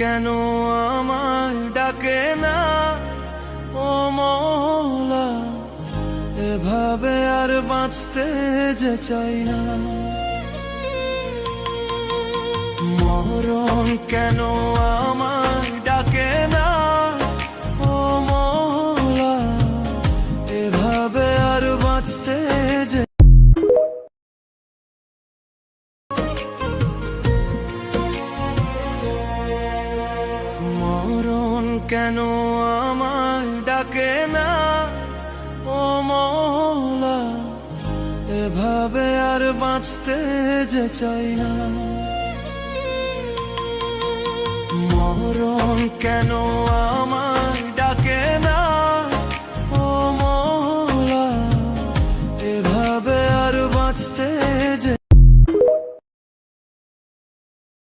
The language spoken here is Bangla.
কেন আমার ডাকে না? ও মৌলা এভাবে আর বাঁচতে যে চাই না। মরণ কেন আমায় কেন আমায় ডাকে না? ও মহলা, এভাবে আর বাঁচতে যে চাই না। মরণ কেন আমায়